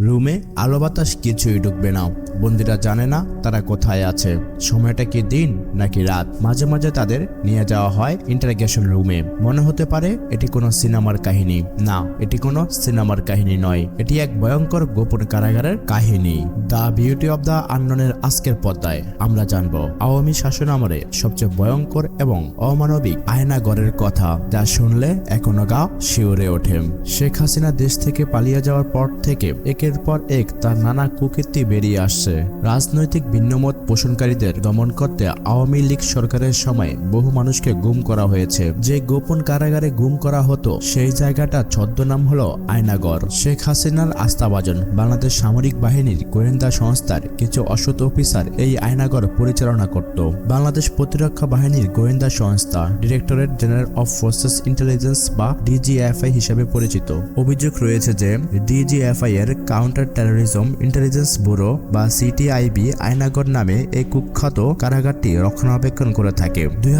রুমে আলো বাতাস কিছুই ঢুকবে না। বন্দিরা জানে না তারা কোথায় আছে। সময়টা কি দিন নাকি রাত? মাঝে মাঝে তাদের নিয়ে যাওয়া হয় ইন্টারগেশন রুমে। মনে হতে পারে এটি কোনো সিনেমার কাহিনী। না, এটি কোনো সিনেমার কাহিনী নয়। এটি এক ভয়ঙ্কর গোপন কারাগারের কাহিনী। দ্য বিউটি অব দ্য আননের আজকের পর্দায় আমরা জানব আওয়ামী শাসন আমলে সবচেয়ে ভয়ঙ্কর এবং অমানবিক আয়নাগরের কথা যা শুনলে এখনও গা শিউরে ওঠে। শেখ হাসিনা দেশ থেকে পালিয়ে যাওয়ার পর থেকে একের পর এক তার নানা কুকীর্তি বেরিয়ে আসছে। রাজনৈতিক ভিন্নমত পোষণকারীদের দমন করতে আওয়ামী লীগ সরকারের সময় বহু মানুষকে গুম করা হয়েছে। যে গোপন কারাগারে গুম করা হতো, সেই জায়গাটা ছদ্মনাম হলো আয়নাগর শেখ হাসিনার আস্থাভাজন বাংলাদেশ সামরিক বাহিনীর গোয়েন্দা সংস্থার কিছু অসৎ অফিসার এই আয়নাগর পরিচালনা করত। বাংলাদেশ প্রতিরক্ষা বাহিনীর গোয়েন্দা সংস্থা, directorate general of forces intelligence বা ডিজিএফআই হিসেবে পরিচিত। অভিযোগ রয়েছে যে, ডিজিএফআই এর কাউন্টার টেরোরিজম ইন্টেলিজেন্স ব্যুরো বা সিটিআইবি আয়নাগর নামে এই কুখ্যাত কারাগারটি রক্ষণাবেক্ষণ করে থাকে। দুই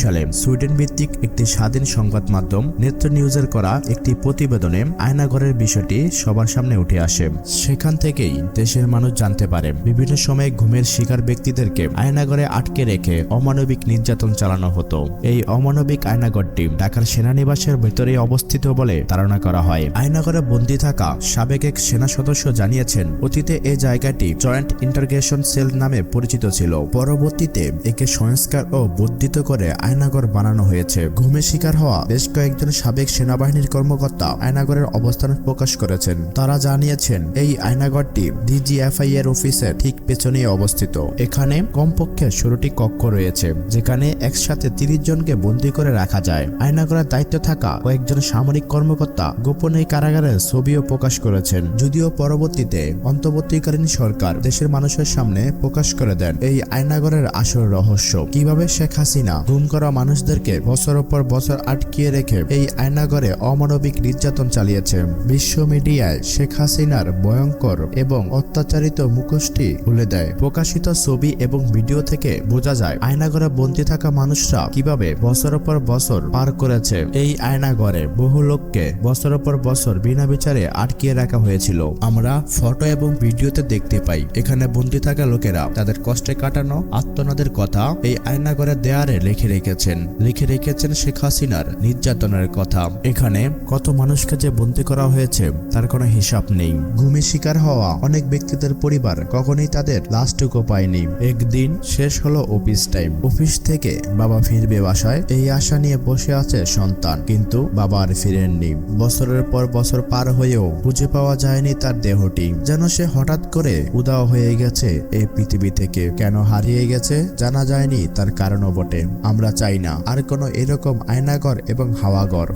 সালে সুইডেন ভিত্তিক একটি স্বাধীন সংবাদ মাধ্যম নেত্র নিউজের করা একটি প্রতিবেদনে আয়নাগরের বিষয়টি সবার সামনে উঠে আসে। সেখান থেকেই দেশের মানুষ জানতে পারে, বিভিন্ন সময়ে ঘুমের শিকার ব্যক্তিদেরকে আয়নাগরে আটকে রেখে অমানবিক নির্যাতন চালানো হতো। এই অমানবিক আয়নাগরটি ঢাকার সেনানিবাসের ভেতরে অবস্থিত বলে ধারণা করা হয়। আয়নাগরে বন্দী থাকা সাবেক এক সেনা সদস্য জানিয়েছেন, অতীতে এই জায়গাটি জয়েন্ট ইন্টারগেশন সেল নামে পরিচিত ছিল। পরবর্তীতে একে সংস্কার ও বর্ধিত করে আয়নাগর বানানো হয়েছে। ঘুমে শিকার হওয়া বেশ কয়েকজন সাবেক সেনাবাহিনীর কর্মকর্তা আয়নাগরের অবস্থান প্রকাশ করেছেন। তারা জানিয়েছেন, এই আয়নাগরটি ডিজিএফআই এর অফিসের ঠিক পেছনেই অবস্থিত। এখানে কমপক্ষে ষোলোটি কক্ষ রয়েছে, যেখানে একসাথে তিরিশ জনকে বন্দী করে রাখা যায়। আয়নাগরের দায়িত্ব থাকা কয়েকজন সামরিক কর্মকর্তা গোপনে কারাগারের ছবিও প্রকাশ করেছেন। যদিও পরবর্তীতে অন্তর্বর্তীকালীন সরকার দেশের মানুষের সামনে প্রকাশ করে দেন এই আয়নাগরের আসল রহস্য। কীভাবে শেখ হাসিনা গুম করা মানুষদেরকে বছরের পর বছর আটকিয়ে রেখে এই আয়নাগরে অমানবিক নির্যাতন চালিয়েছে। বিশ্ব মিডিয়ায় শেখ হাসিনার ভয়ঙ্কর এবং অত্যাচারিত মুখোশটি খুলে দেয়। প্রকাশিত ছবি এবং ভিডিও থেকে বোঝা যায় আয়নাগরে বন্দী থাকা মানুষরা কীভাবে বছরের পর বছর পার করেছে। এই আয়নাগরে বহু লোককে বছরের পর বছর বিনা বিচারে আটকিয়ে রাখা হয়েছিল। আমরা ফটো এবং ভিডিওতে দেখতে পাই। এখানে বন্দী থাকা লোকেরা তাদের কষ্টে কাটানো আত্মনাদের কথা এই আয়নাগরের দেয়ারে লিখে রেখেছেন। লিখে রেখেছেন শেখ হাসিনার নির্যাতনের কথা। এখানে কত মানুষকে যে বন্দী করা হয়েছে তার কোনো হিসাব নেই। ঘুমে শিকার হওয়া অনেক ব্যক্তিদের পরিবার কখনোই তাদের লাশটুকু পায়নি। একদিন শেষ হলো অফিস টাইম। অফিস থেকে বাবা ফিরবে বাসায়, এই আশা নিয়ে বসে আছে সন্তান। কিন্তু বাবা আর ফিরেননি। বছরের পর বছর পার হয়েও খুঁজে পাওয়া যায়নি তার দেহটি। যেন সে হঠাৎ করে উদাও হয়ে গেছে এই পৃথিবী থেকে কেন হারিয়ে গেছে জানা যায়নি তার কারণও বটে। আমরা চাই না আর কোনো এরকম আয়নাগর এবং হাওয়াগর।